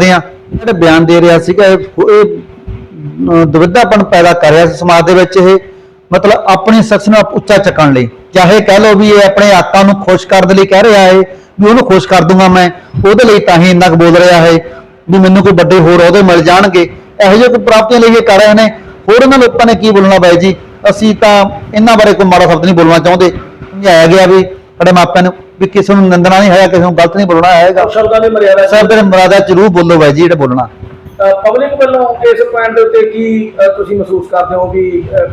ਕਰਦੇ ਆ ਜਿਹੜੇ ਬਿਆਨ ਦੇ ਰਿਹਾ ਸੀਗਾ, ਇਹ ਦੁਵਿਧਾਪਨ ਪੈਦਾ ਕਰ ਰਿਹਾ ਸੀ ਸਮਾਜ ਦੇ ਵਿੱਚ ਇਹ। ਮਤਲਬ ਆਪਣੀ ਸ਼ਖਸ ਨੂੰ ਉੱਚਾ ਚੱਕਣ ਲਈ। ਚਾਹੇ ਕਹਿ ਲਓ ਵੀ ਇਹ ਆਪਣੇ ਆਕਾਂ ਨੂੰ ਖੁਸ਼ ਕਰਨ ਦੇ ਲਈ ਕਹਿ ਰਿਹਾ ਹੈ, ਵੀ ਉਹਨੂੰ ਖੁਸ਼ ਕਰ ਦੂੰਗਾ ਮੈਂ, ਉਹਦੇ ਲਈ ਤਾਂ ਹੀ ਇੰਨਾ ਕੁ ਬੋਲ ਰਿਹਾ ਹੈ, ਵੀ ਮੈਨੂੰ ਕੋਈ ਵੱਡੇ ਹੋਰ ਅਹੁਦੇ ਮਿਲ ਜਾਣਗੇ। ਇਹੋ ਜਿਹੇ ਕੋਈ ਪ੍ਰਾਪਤੀਆਂ ਲਈ ਇਹ ਕਰ ਰਹੇ ਨੇ। ਹੋਰ ਇਹਨਾਂ ਲੋਕਾਂ ਨੇ ਕੀ ਬੋਲਣਾ ਬਾਈ ਜੀ? ਅਸੀਂ ਤਾਂ ਇਹਨਾਂ ਬਾਰੇ ਕੋਈ ਮਾੜਾ ਸ਼ਬਦ ਨਹੀਂ ਬੋਲਣਾ ਚਾਹੁੰਦੇ। ਸਮਝਾਇਆ ਗਿਆ ਵੀ ਸਾਡੇ ਮਾਪਿਆਂ ਨੂੰ ਵੀ ਕਿਸੇ ਨੂੰ ਨਿੰਦਣਾ ਨਹੀਂ ਹੈਗਾ ਕਿਸੇ ਨੂੰ ਗਲਤ ਨਹੀਂ ਬੋਲਣਾ ਹੈਗਾ। ਸ਼ਬਦਾਂ ਦੀ ਮਰਿਆਦਾ ਸਭ ਦੇ ਮਰਾਦਾ ਜ਼ਰੂਰ ਬੋਲੋ ਬਾਈ ਜੀ ਜਿਹੜਾ ਬੋਲਣਾ। ਪਬਲਿਕ ਵੱਲੋਂ ਇਸ ਪੁਆਇੰਟ ਦੇ ਉੱਤੇ ਕੀ ਤੁਸੀਂ ਮਹਿਸੂਸ ਕਰਦੇ ਹੋ ਵੀ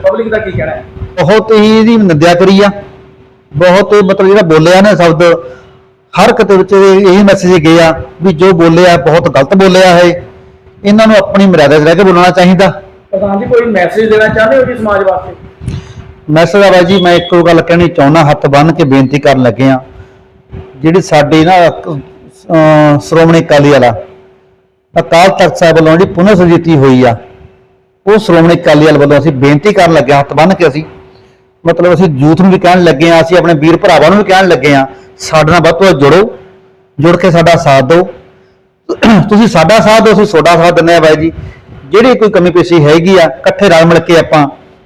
ਪਬਲਿਕ ਦਾ ਕੀ ਕਹਿਣਾ ਹੈ? ਬਹੁਤ ਹੀ ਇਹਦੀ ਨਿੰਦਿਆ ਕਰੀ ਆ। ਬਹੁਤ ਮਤਲਬ ਜਿਹੜਾ ਬੋਲਿਆ ਨਾ ਸ਼ਬਦ ਹਰ ਕਿਤੇ ਵਿੱਚ ਇਹ- ਇਹੀ ਮੈਸੇਜ ਗਏ ਆ ਵੀ ਜੋ ਬੋਲਿਆ ਬਹੁਤ ਗਲਤ ਬੋਲਿਆ ਹੈ ਇਹਨਾਂ ਨੂੰ ਆਪਣੀ ਮਰਿਆਦਾ 'ਚ ਰਹਿ ਕੇ ਬੋਲਣਾ ਚਾਹੀਦਾ। ਪ੍ਰਧਾਨ ਜੀ ਕੋਈ ਮੈਸੇਜ ਦੇਣਾ ਚਾਹੁੰਦੇ ਹੋ ਜੀ ਸਮਾਜ ਵਾਸਤੇ? ਮੈਸੇਜ ਆ ਬਾਈ ਜੀ ਮੈਂ ਇੱਕੋ ਗੱਲ ਕਹਿਣੀ ਚਾਹੁੰਦਾ ਹੱਥ ਬੰਨ੍ਹ ਕੇ ਬੇਨਤੀ ਕਰਨ ਲੱਗੇ ਆ ਜਿਹੜੀ ਸਾਡੀ ਨਾ ਅਹ, ਸ਼੍ਰੋਮਣੀ ਅਕਾਲੀ ਵਾਲਾ ਅਕਾਲ ਤਖਤ ਸਾਹਿਬ ਵੱਲੋਂ ਜਿਹੜੀ ਪੁਨਰ ਸੁਜੀਤੀ ਹੋਈ ਆ ਉਹ ਸ਼੍ਰੋਮਣੀ ਅਕਾਲੀ ਵਾਲੇ ਵੱਲੋਂ ਅਸੀਂ ਬੇਨਤੀ ਕਰਨ ਲੱਗੇ ਹਾਂ ਹੱਥ ਬੰਨ੍ਹ ਕੇ ਅਸੀਂ। ਮਤਲਬ ਅਸੀਂ ਯੂਥ ਨੂੰ ਵੀ ਕਹਿਣ ਲੱਗੇ ਆ ਅਸੀਂ ਆਪਣੇ ਵੀਰ ਭਰਾਵਾਂ ਨੂੰ ਵੀ ਕਹਿਣ ਲੱਗੇ ਆ ਸਾਡੇ ਨਾਲ ਵੱਧ ਤੋਂ ਵੱਧ ਜੁੜੋ ਜੁੜ ਕੇ ਸਾਡਾ ਸਾਥ ਦਿਓ। ਤੁਸੀਂ ਸਾਡਾ ਸਾਥ ਦਿਓ ਅਸੀਂ ਤੁਹਾਡਾ ਸਾਥ ਦਿੰਦੇ ਆ ਬਾਈ ਜੀ। ਜਿਹੜੀ ਕੋਈ ਕਮੀ ਪੇਸ਼ੀ ਹੈਗੀ ਆ ਇਕੱਠੇ ਰਲ ਮਿਲ ਕੇ ਆਪਾਂ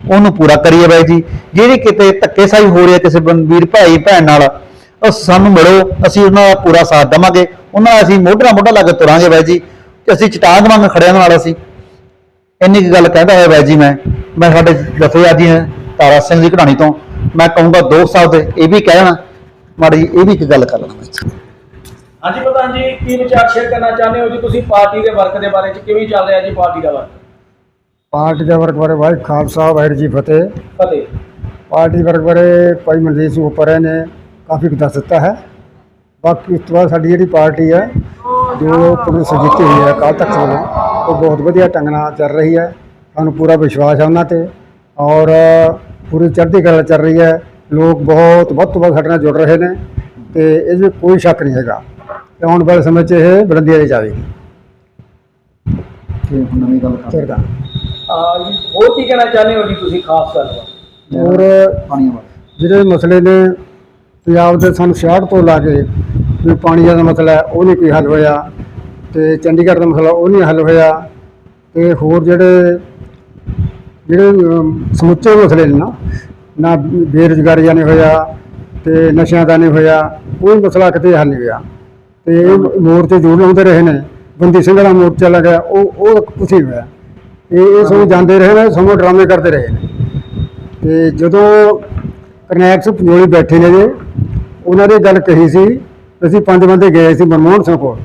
ਉਹਨੂੰ ਪੂਰਾ ਕਰੀਏ ਬਾਈ ਜੀ। ਜਿਹੜੀ ਕਿਤੇ ਧੱਕੇਸ਼ਾਹੀ ਹੋ ਰਹੀ ਹੈ ਕਿਸੇ ਵੀਰ ਭਾਈ, ਭੈਣ ਨਾਲ, ਉਹ ਸਾਨੂੰ ਮਿਲੋ, ਅਸੀਂ ਉਹਨਾਂ ਦਾ ਪੂਰਾ ਸਾਥ ਦੇਵਾਂਗੇ। ਉਹਨਾਂ ਅਸੀਂ ਮੋਢੇ ਮੋਢਾ ਲਾ ਕੇ ਤੁਰਾਂਗੇ ਬਾਈ ਜੀ। ਤੇ ਅਸੀਂ ਚਟਾਕ ਵਾਂਗ ਖੜਿਆਂ ਨਾਲ ਅਸੀਂ। ਇੰਨੀ ਕੁ ਗੱਲ ਕਹਿੰਦਾ ਹੋਇਆ ਬਾਈ ਜੀ ਮੈਂ। ਮੈਂ ਸਾਡੇ ਜਥੇਦਾਰ ਹਾਂ ਤਾਰਾ ਸਿੰਘ ਦੀ ਕਢਾਣੀ ਤੋਂ। ਮੈਂ ਕਹੂੰਗਾ ਦੋ ਸਾਹਿਬ ਦੇ, ਇਹ ਵੀ ਕਹਿਣਾ ਮਾੜੀ ਜਿਹੀ ਇਹ ਵੀ ਇੱਕ ਗੱਲ ਕਰ ਲੈਣਾ ਮੈਂ ਹਾਂਜੀ ਪ੍ਰਧਾਨ ਜੀ, ਕੀ ਵਿਚਾਰ ਸ਼ੇਅਰ ਕਰਨਾ ਚਾਹੁੰਦੇ ਹੋ ਜੀ? ਤੁਸੀਂ ਪਾਰਟੀ ਦੇ ਵਰਕ ਦੇ ਬਾਰੇ ਚ ਕਿਵੇਂ ਚੱਲ ਰਿਹਾ ਜੀ ਪਾਰਟੀ ਦਾ ਵਰਕ ਪਾਰਟੀ ਦਾ ਵਰਕ ਬਾਰੇ ਭਾਈ ਖਾਲਸਾ ਵਾਹਿਗੁਰੂ ਜੀ ਫਤਿਹ। ਫਤਿਹ। ਪਾਰਟੀ ਵਰਕ ਬਾਰੇ ਭਾਈ ਮਨਜੀਤ ਸਿੰਘ ਉੱਪਰ ਨੇ ਕਾਫੀ ਕੁ ਦੱਸ ਦਿੱਤਾ ਹੈ। ਬਾਕੀ ਇਸ ਤੋਂ ਬਾਅਦ ਸਾਡੀ ਜਿਹੜੀ ਪਾਰਟੀ ਹੈ ਜੋ ਪੁਲਿਸ ਜਿੱਤੀ ਹੋਈ ਹੈ ਕੱਲ੍ਹ ਤੱਕ ਵੱਲੋਂ ਉਹ ਬਹੁਤ ਵਧੀਆ ਢੰਗ ਨਾਲ ਚੱਲ ਰਹੀ ਹੈ। ਸਾਨੂੰ ਪੂਰਾ ਵਿਸ਼ਵਾਸ ਹੈ ਉਹਨਾਂ ਤੇ ਔਰ ਪੂਰੀ ਚੜ੍ਹਦੀ ਕਲਾ ਚੱਲ ਰਹੀ ਹੈ। ਲੋਕ ਬਹੁਤ ਵੱਧ ਤੋਂ ਵੱਧ ਸਾਡੇ ਨਾਲ ਜੁੜ ਰਹੇ ਨੇ ਤੇ ਇਹ 'ਚ ਕੋਈ ਸ਼ੱਕ ਨਹੀਂ ਹੈਗਾ। ਤੇ ਆਉਣ ਵਾਲੇ ਸਮੇਂ 'ਚ ਇਹ ਬੁਲੰਦੀਆਂ ਤੇ ਜਾਵੇਗੀ ਨਵੀਂ ਗੱਲ ਕਰ ਚੰਗਾ। ਆ ਜੀ ਹੋਰ ਕੀ ਕਹਿਣਾ ਚਾਹੁੰਦੇ ਹੋ ਜੀ ਤੁਸੀਂ ਖਾਸ ਕਰ ਔਰ ਜਿਹੜੇ ਮਸਲੇ ਨੇ, ਪੰਜਾਬ ਦੇ ਸਾਨੂੰ 66 ਤੋਂ ਲਾ ਕੇ ਵੀ ਪਾਣੀ ਦਾ ਮਸਲਾ ਹੈ, ਉਹ ਨਹੀਂ ਕੋਈ ਹੱਲ ਹੋਇਆ। ਤੇ ਚੰਡੀਗੜ੍ਹ ਦਾ ਮਸਲਾ ਉਹ ਨਹੀਂ ਹੱਲ ਹੋਇਆ। ਤੇ ਹੋਰ ਜਿਹੜੇ ਜਿਹੜੇ ਸਮੁੱਚੇ ਮਸਲੇ ਨੇ ਨਾ ਨਾ ਬੇਰੁਜ਼ਗਾਰੀ ਦਾ ਨਹੀਂ ਹੋਇਆ, ਤੇ ਨਸ਼ਿਆਂ ਦਾ ਨਹੀਂ ਹੋਇਆ, ਕੋਈ ਮਸਲਾ ਕਿਤੇ ਹੱਲ ਨਹੀਂ ਹੋਇਆ। ਤੇ ਇਹ ਮੋਰਚੇ ਜ਼ਰੂਰ ਹੁੰਦੇ ਰਹੇ ਨੇ। ਬੰਦੀ ਸਿੰਘ ਦਾ ਮੋਰਚਾ ਲੱਗਾ, ਉਹ ਉਹ ਕੁਛ ਨਹੀਂ ਹੋਇਆ। ਇਹ ਇਹ ਸਭ ਜਾਂਦੇ ਰਹੇ ਨੇ ਸਮਾਂ ਡਰਾਮੇ ਕਰਦੇ ਰਹੇ ਨੇ। ਤੇ ਜਦੋਂ ਕਰਨੈਲ ਸਿੰਘ ਪੰਜੋਲੀ ਬੈਠੇ ਨੇ ਜੇ ਉਹਨਾਂ ਨੇ ਗੱਲ ਕਹੀ ਸੀ, ਅਸੀਂ ਪੰਜ ਬੰਦੇ ਗਏ ਸੀ ਮਨਮੋਹਨ ਸਿੰਘ ਕੋਲ।